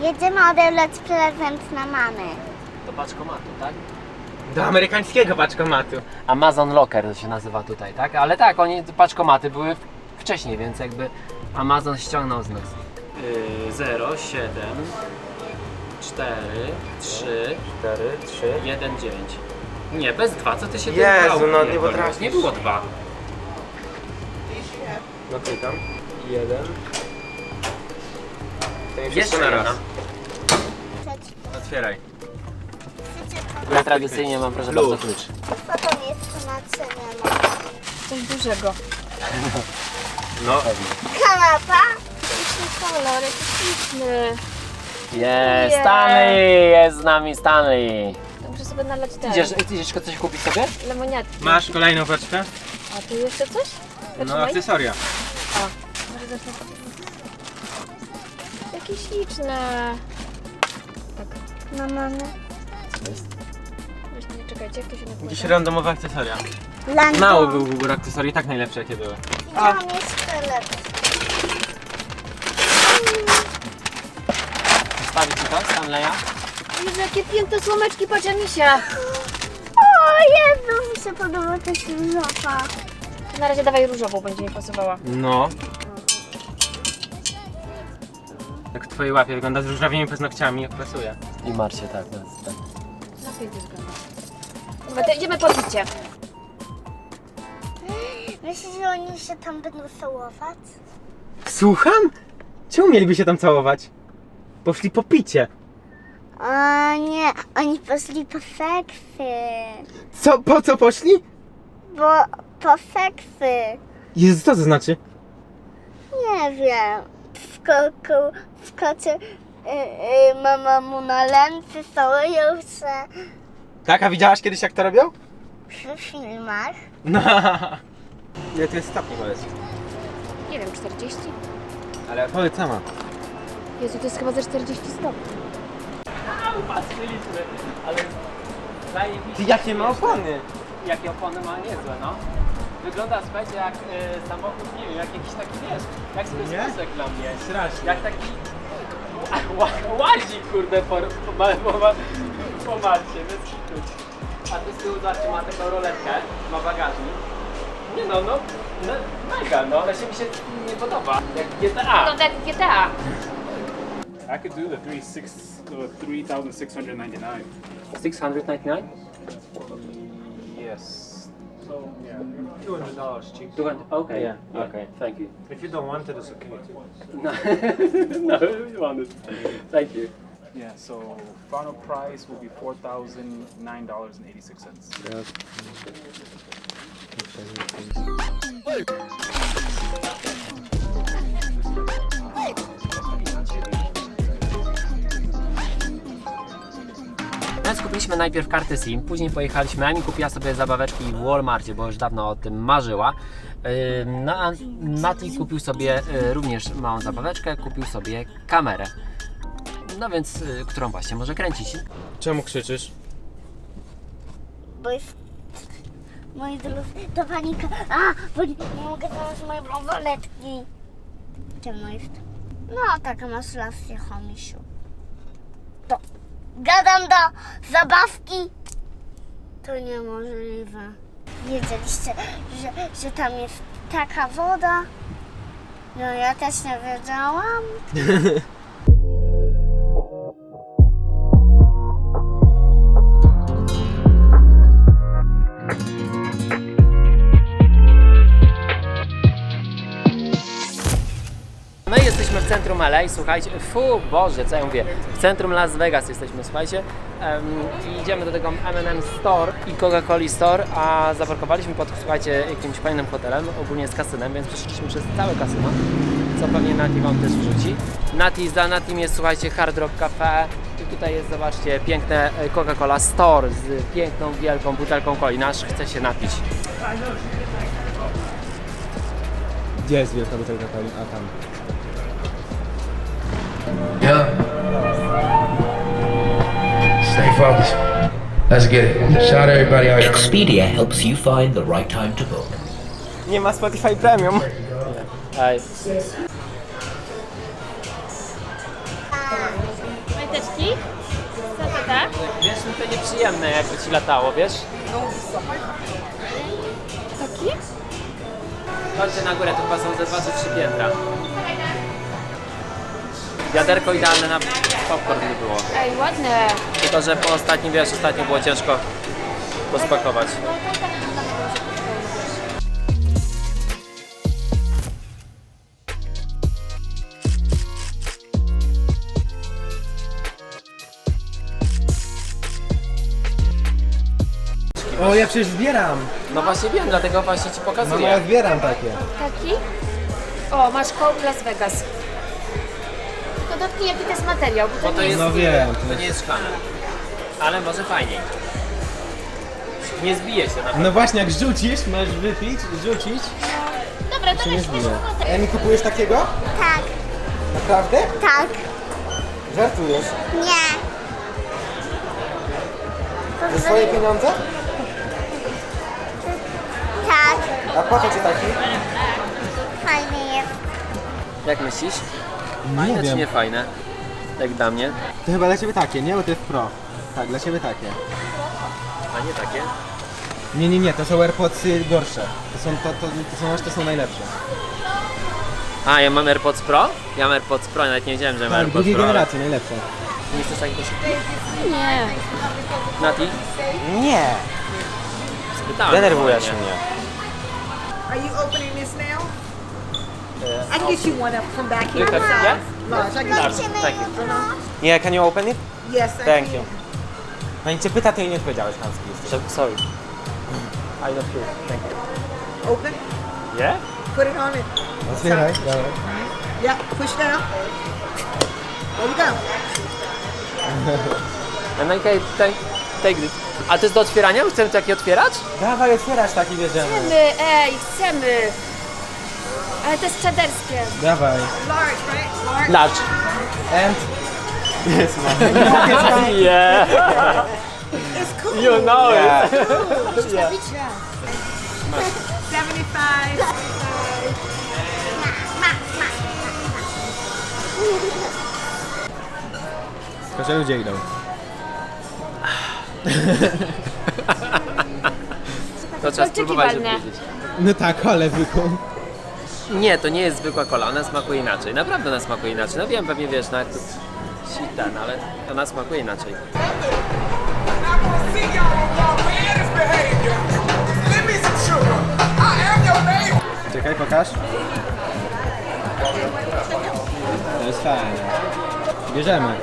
Jedziemy odebrać prezent na mamy. Do paczkomatu, tak? Do amerykańskiego paczkomatu. Amazon Locker to się nazywa tutaj, tak? Ale tak, oni paczkomaty były wcześniej, więc jakby Amazon ściągnął z nas. 0, 7, 4, 3, 4, 3. 1, 9. Nie, bez 2, co ty się Jezu, wybrał? no, nie potrafisz. Nie było 2. No klikam. Jeden. To nie Jeszcze wszystko na raz. Otwieraj. chcecie? Ja tradycyjnie mam proszę bardzo klucz. Co to jest tłumaczenie? Coś dużego. No. Kanapa? Jakiś kolor, jakiś śliczny. Jest, Nie. Stanley! Jest z nami Stanley! Muszę sobie nalać ten. Idziesz, idziesz coś kupić sobie? Lemoniatki. Masz kolejną paczkę? A tu jeszcze coś? No Zatrzymaj. akcesoria. Może zacznę. Jakie śliczne. Tak. Na mamę. Właśnie, czekajcie, jak to się Jakieś nakłada. randomowe akcesoria. Lando. Mało był wybór akcesorii, tak najlepsze jakie były. Mam jeszcze lepsze. Zostawić ci to, Stanleya? Jezu, jakie piękne słomeczki, patrz misia. O Jezu, mi się podoba ta różowa. Na razie dawaj różową, będzie mi pasowała. No. Jak w twojej łapie wygląda z różowymi paznokciami, jak pasuje. I Marcie, tak, to jest tak. Na pięknie wygląda. Dobra, to idziemy po picie. Myślisz, że oni się tam będą całować? Słucham? Czemu mieliby się tam całować? Poszli po picie. O nie, oni poszli po seksy. Co? Po co poszli? Bo po seksy. Jezu, co to znaczy? Nie wiem. Wskoczył, wskoczył y, y, mama mu na ręce, całują się Tak, a widziałaś kiedyś jak to robią? w filmach. No. Ile to jest stopni powiedz? Nie wiem, 40? Ale powiedz sama. Jezu, to jest chyba ze 40 stopni. Patrzyliśmy, ale zajebiście. Ty jakie ma opony? Jakie opony ma niezłe, no. Wygląda, słuchajcie, jak e, samochód, nie wiem, jak jakiś taki, wiesz, jak sobie Nie? sposek dla mnie. Strasznie. Jak taki ła- łazik, kurde, po, po, po, po, po marcie, bez kitu. A tu z tyłu, zobaczcie, ma taką roletkę, ma bagażnik. Nie no, no, no mega, no, ale się mi się nie podoba. Jak GTA. No tak jak GTA. I could do the three six uh, three thousand six hundred ninety nine. 699? Yes. So yeah. Two hundred dollars cheap. 200, okay, Yeah, yeah. okay, thank you. If you don't want it, it's okay. No, no, you want it. Thank you. Yeah. So final price will be four thousand nine dollars and eighty six cents. Więc kupiliśmy najpierw karty SIM, później pojechaliśmy, Ani kupiła sobie zabaweczki w Walmartie, bo już dawno o tym marzyła. Ym, No a Mati kupił sobie y, również małą zabaweczkę, kupił sobie kamerę. No więc, y, którą właśnie może kręcić. Czemu krzyczysz? Bo jest... Moi drodzy, to panika. A, bo nie, mogę znaleźć mojej bransoletki. Ciemno jest. No, taka masz rację, chomisiu. To gadam do zabawki. To niemożliwe. Wiedzieliście, że, że tam jest taka woda? No ja też nie wiedziałam. centrum LA, słuchajcie, fu, Boże, co ja mówię, w centrum Las Vegas jesteśmy, słuchajcie, i idziemy do tego M&M Store i Coca-Coli Store, a zaparkowaliśmy pod, słuchajcie, jakimś fajnym hotelem, ogólnie z kasynem, więc przeszliśmy przez całe kasyno, co pewnie Nati Wam też wrzuci. Nati, za Natim jest, słuchajcie, Hard Rock Cafe i tutaj jest, zobaczcie, piękne e, Coca-Cola Store z piękną, wielką butelką coli, nasz chce się napić. Gdzie jest wielka butelka coli? A tam. Yeah. Stay focused. Let's get it. Shout out everybody out here. Expedia helps you find the right time to book. Nie ma Spotify Premium. Ej, Tak? Wiesz, mi to nieprzyjemne jakby ci latało, wiesz? Taki? Chodźcie na górę, tu chyba są ze dwa czy trzy piętra. Wiaderko idealne na popcorn by było. Ej, ładne. Tylko, że po ostatnim, wiesz, ostatnio było ciężko to spakować. O, ja przecież zbieram. No właśnie wiem, dlatego właśnie ci ja pokazuję. zbieram takie. Taki? O, masz kołk Las Vegas. To dotknij jaki to jest materiał, bo Bo to to nie jest, No wiem. to nie jest szklane. Ale może fajniej. Nie zbije się na pewno. No właśnie, jak rzucisz, masz wypić, rzucić, Dobra, to nie weź, zbije. Emi, kupujesz takiego? Tak, Naprawdę? tak, Żartujesz? nie. Za swoje pieniądze? Tak, A po co ci taki? fajny jest. Jak myślisz? Fajne Nie czy wiem. nie fajne? Jak dla mnie. To chyba dla ciebie takie, nie? Bo to jest pro. Tak, dla ciebie takie. A nie takie? Nie, nie, nie, to są AirPodsy gorsze. To są, to, to, to są aż to są najlepsze. A, ja mam AirPods Pro? Ja mam AirPods Pro, nawet nie wiedziałem, że mam Tak, AirPods drugiej Pro. generacji, najlepsze. Nie chcesz takiego Nie. Nati? Nie, Spytałem. denerwujesz normalnie. mnie. Are you opening this now? I can get you one up from back here. Have- yeah? Large. I can, Large, thank you. Nie, can you open it? yes, I Thank can. you. Pani cię pyta, to jej nie odpowiedziałeś, jesteś. Sorry. I not sure. Thank you. Open. Yeah? Put it on it. Otwieraj, dobra. Yeah, push down. There you go. And I can take, take it. A to jest do otwierania? Chcemy takie otwierać? Dawaj, otwierasz taki, bierzemy. Chcemy, ej, chcemy. Ale to jest czaderskie. Dawaj. Large, right? Large. Large. And... Yes, ma'am. Yeah. It's cool. You know it. 75. Tylko, że ludzie idą. To trzeba spróbować odpowiedzieć. No tak, ale zwykłą. Nie, to nie jest zwykła kola, ona smakuje inaczej. Naprawdę ona smakuje inaczej. No wiem, pewnie wiesz, no jak to ten, ale ona smakuje inaczej. Czekaj, pokaż. To jest fajne. Bierzemy.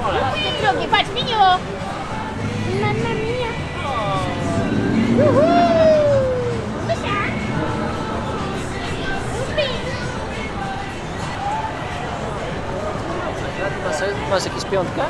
Drogi, patrz, Miniu! Mama mia. Masz, masz jakąś piątkę?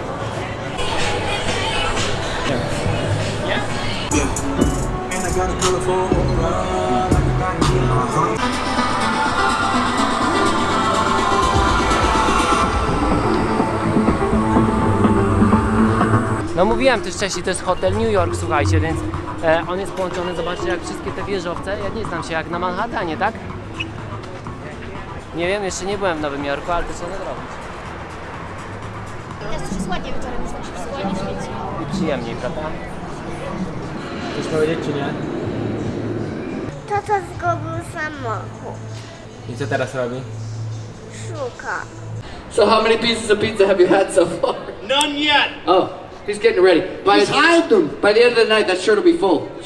No mówiłem też wcześniej, to jest hotel New York, słuchajcie, więc e, on jest połączony, zobaczcie jak wszystkie te wieżowce, ja nie znam się jak na Manhattanie, tak? Nie wiem, jeszcze nie byłem w Nowym Jorku, ale to trzeba zrobić. Teraz już jest ładnie wieczorem, już tak się ładnie świeci. I przyjemniej, prawda? Chcesz powiedzieć, czy nie? Tata zgubił samochód. I co teraz robi? Szuka. So how many pieces of pizza have you had so far? None yet. Oh, he's getting ready. By hide them. By the end of the night, that shirt will be full.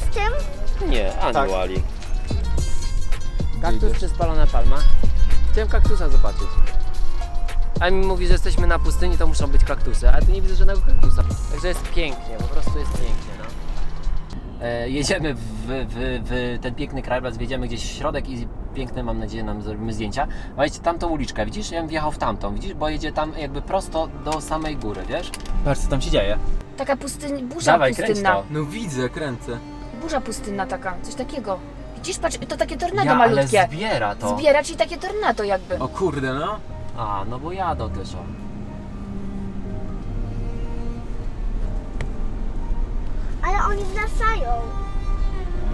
Tym? Nie, Tak. Annuali. Kaktus czy spalona palma? Chciałem kaktusa zobaczyć. A mi mówi, że jesteśmy na pustyni, to muszą być kaktusy, a tu nie widzę żadnego kaktusa. Także jest pięknie, po prostu jest pięknie, no. E, jedziemy w, w, w ten piękny krajobraz, wjedziemy gdzieś w środek i piękne, mam nadzieję, nam zrobimy zdjęcia. Słuchajcie, tamtą uliczkę, widzisz? Ja bym wjechał w tamtą, widzisz? Bo jedzie tam jakby prosto do samej góry, wiesz? Patrz, co tam się dzieje. Taka pustyń, burza Dawaj, kręć pustynna. to. No widzę, kręcę. Burza pustynna taka, coś takiego. Widzisz, patrz, to takie tornado Ja, ale malutkie. zbiera to. Zbiera ci takie tornado jakby. O kurde, no. A, no bo jadą też, o. Ale oni wracają.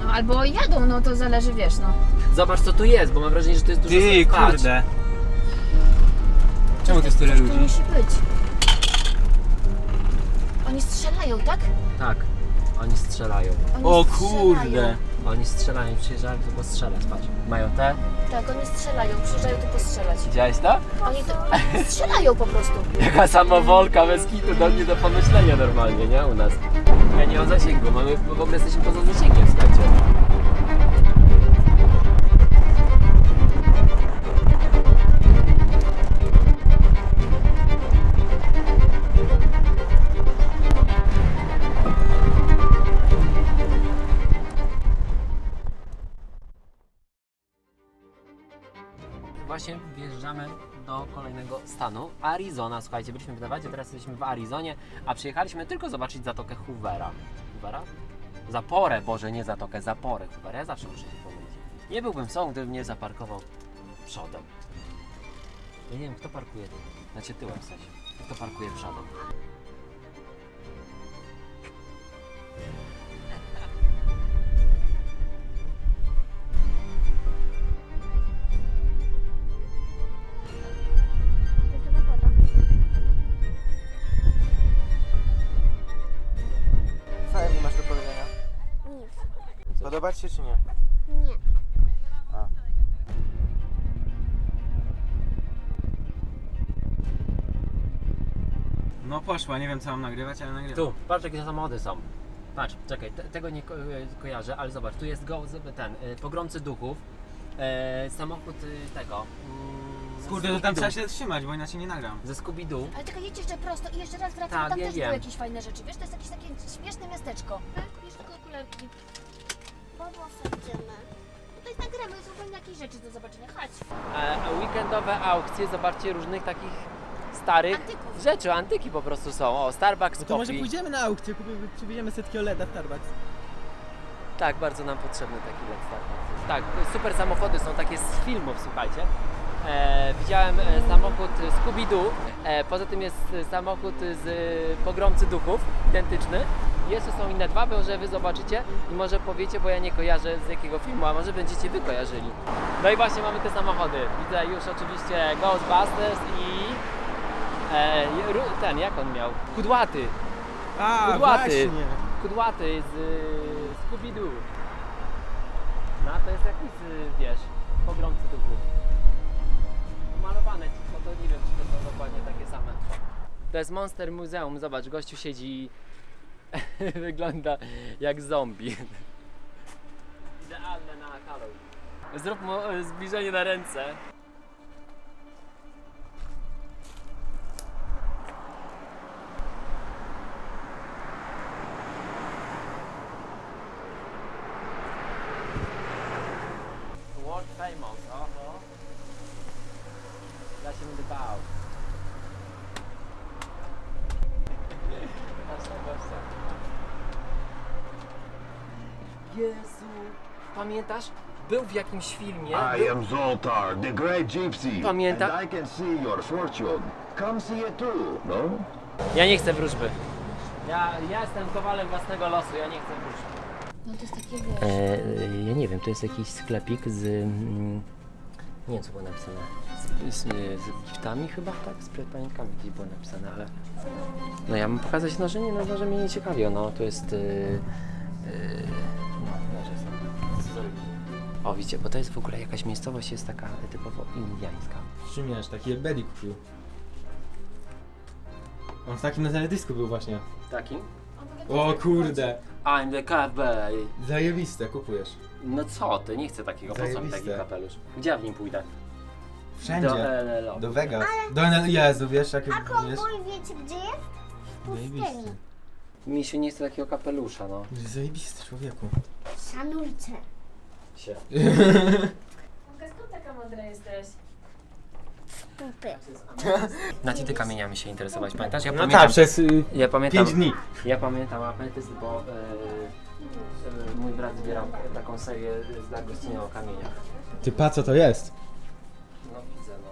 No albo jadą, no to zależy, wiesz, no. Zobacz co tu jest, bo mam wrażenie, że to jest dużo Ty. Patrz. kurde. Czemu tu jest tyle Coś tu ludzi? musi być. Oni strzelają, tak? Tak, oni strzelają. Oni O strzelają. kurde. Oni strzelają, przyjeżdżają tu postrzelać, patrz. Mają te? Tak, oni strzelają, przyjeżdżają tu postrzelać. Widziałeś to? Oni to strzelają po prostu. Jaka samowolka bez kitu, do nie do pomyślenia normalnie, nie? U nas. Ja nie mam zasięgu, mamy, w ogóle jesteśmy poza zasięgiem, słuchajcie. Właśnie wjeżdżamy do kolejnego stanu. Arizona, słuchajcie, byliśmy w Nevadzie, teraz jesteśmy w Arizonie, a przyjechaliśmy tylko zobaczyć zatokę Hoovera. Hoovera? Zaporę, Boże, nie zatokę, zaporę Hoovera. Ja zawsze muszę się pomylić. Nie byłbym sobą, gdybym nie zaparkował przodem. Ja nie wiem, kto parkuje tu. Znaczy tyłem w sensie. Kto parkuje przodem. Nic. Podoba ci się czy nie? Nie. No poszła, nie wiem co mam nagrywać, ale nagrywam. Tu, patrz jakie samochody są. Patrz, czekaj, te, tego nie ko e, kojarzę, ale zobacz, tu jest go, ten, y, pogromcy duchów, e, samochód y, tego. Ze Kurde, to tam Scooby-Doo. trzeba się trzymać, bo inaczej nie nagram. Ze Scooby-Doo. Ale tylko jedź jeszcze prosto i jeszcze raz wracamy, Tak, tam wiem, też wiem. były jakieś fajne rzeczy. Wiesz, to jest jakieś takie śmieszne miasteczko. Bierz tylko okularki. Tutaj nagramy, są fajne jakieś rzeczy do zobaczenia. Chodź. E, weekendowe aukcje, zobaczcie różnych takich starych Antyków. rzeczy, antyki po prostu są. O, Starbucks No to może Coffee. pójdziemy na aukcję, kupimy, przywieziemy setki OLEDa w Starbucks. Tak, bardzo nam potrzebny taki LED Starbucks. Tak, super samochody są takie z filmów, słuchajcie. E, widziałem e, samochód Scooby-Doo, e, poza tym jest e, samochód z e, Pogromcy Duchów, identyczny. Jeszcze są inne dwa, może wy zobaczycie i może powiecie, bo ja nie kojarzę z jakiego filmu, a może będziecie wy kojarzyli. No i właśnie mamy te samochody. Widzę już oczywiście Ghostbusters i e, ten, jak on miał? Kudłaty. A, Kudłaty. właśnie. Kudłaty z y, Scooby-Doo. No to jest jakiś, y, wiesz, pogromcy duchów. Malowane ci to, to nie wiem, czy to są dokładnie takie same. To jest Monster Muzeum, zobacz, gościu siedzi wygląda jak zombie. Idealne na Halloween. Zrób mu zbliżenie na ręce. Jezu, pamiętasz? Był w jakimś filmie. I był... am Zoltar, the great gypsy. Pamięta- And I can see your fortune. Come see it too, no? Ja nie chcę wróżby. Ja, ja jestem kowalem własnego losu, ja nie chcę wróżby. No to jest takie, wiesz... E, ja nie wiem, to jest jakiś sklepik z. Mm, nie wiem co było napisane. Z, z, z giftami chyba, tak? Z predpanikami gdzieś było napisane, ale. No ja mam pokazać nie, no noże mnie nie ciekawią, no to jest. Yy, yy, O, widzicie, bo to jest w ogóle jakaś miejscowość, jest taka typowo indiańska. Szymiarz, taki Betty kupił. On w takim na teledysku był właśnie. Takim? O kurde. I'm the cowboy. Zajebiste, kupujesz. No co ty, nie chcę takiego, po co mi taki Zajebiste. kapelusz? Gdzie ja w nim pójdę? Wszędzie. Do LLO. Do Vegas. Do NL... Jezu, wiesz jakie... A wiesz? konwój wiecie gdzie jest? W pustyni. Zajebiste. Misiu nie chce takiego kapelusza, no. Zajebisty człowieku. Szanujcie. Się. Skąd taka mądra jesteś? Pupy. Nati, ty kamieniami się interesować, pamiętasz? Ja No pamiętam, tak, przez y, ja pamiętam, 5 dni. Ja pamiętam apetyst, bo e, e, mój brat zbierał taką serię z D'Agostino o kamieniach. Ty pa, co to jest? No widzę, no.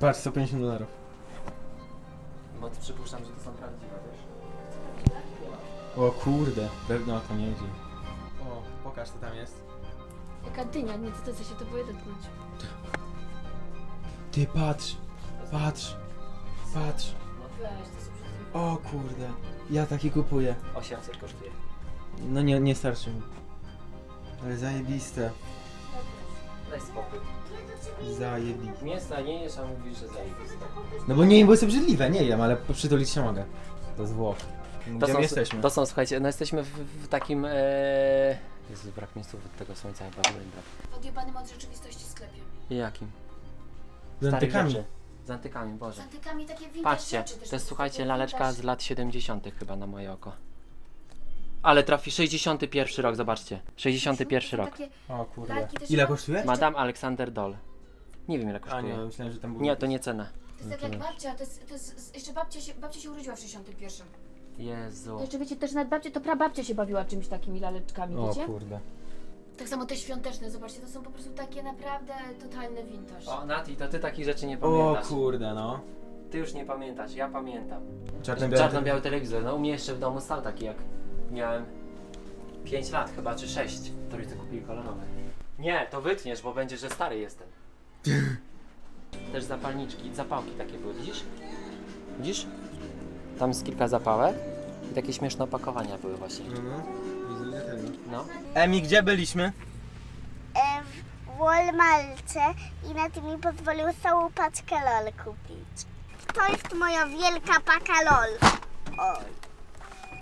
Patrz, 150 dolarów. Bo przypuszczam, że to są prawdziwe, wiesz? O kurde, pewno o to nie idzie. Pokaż co tam jest. Jaka dynia, nie to co się to boję dotknąć. Ty patrz, patrz, patrz. No weź, to są brzydkie. O kurde, ja taki kupuję. 800 kosztuje. No nie, nie starczy mi. Ale zajebiste, Daj spokój. zajebiste. Nie jesz, a mówisz, że zajebiste. No bo nie, bo jest obrzydliwe, nie jem, ale przytulić się mogę. To z Włoch. To Gdzie są, my jesteśmy? To są, słuchajcie, no jesteśmy w, w takim... E... Jezu, brak mi słów od tego słońca, chyba brak. W odjebanym od rzeczywistości sklepie. Jakim? Z antykami. rzeczy. Z antykami, Boże. Z antykami takie vintage Patrzcie, rzeczy też. to jest słuchajcie takie laleczka vintage- z lat 70. chyba na moje oko. Ale trafi 61 rok, zobaczcie. 61 To rok. Takie O kurde. lalki też Ile kosztuje? Madame Alexander Doll. Nie wiem ile A kosztuje. nie, myślałem, że tam był... Nie, to nie cena. To jest tak jak babcia, to jest, to jest jeszcze babcia się, babcia się urodziła w 61. Jezu. To jeszcze wiecie, też nawet babcia, to prababcia się bawiła czymś takimi laleczkami, O wiecie? kurde. Tak samo te świąteczne, zobaczcie, to są po prostu takie naprawdę totalne vintage. O, Nati, to ty takich rzeczy nie O pamiętasz. kurde, no. Ty już nie pamiętasz, ja pamiętam. Czarno-biały Czarno-biały telewizor. No u mnie jeszcze w domu stał taki jak miałem 5 lat chyba, czy 6. Rodzice kupili kolorowe. Nie, to wytniesz, bo będzie, że stary jestem. Też zapalniczki, zapałki takie były, widzisz? Widzisz? Tam jest kilka zapałek i takie śmieszne opakowania były właśnie. No, no. Widzę tego. No. Emi, gdzie byliśmy? E, w Walmarcie i na tym mi pozwolił całą paczkę LOL kupić. To jest moja wielka paka LOL. Oj.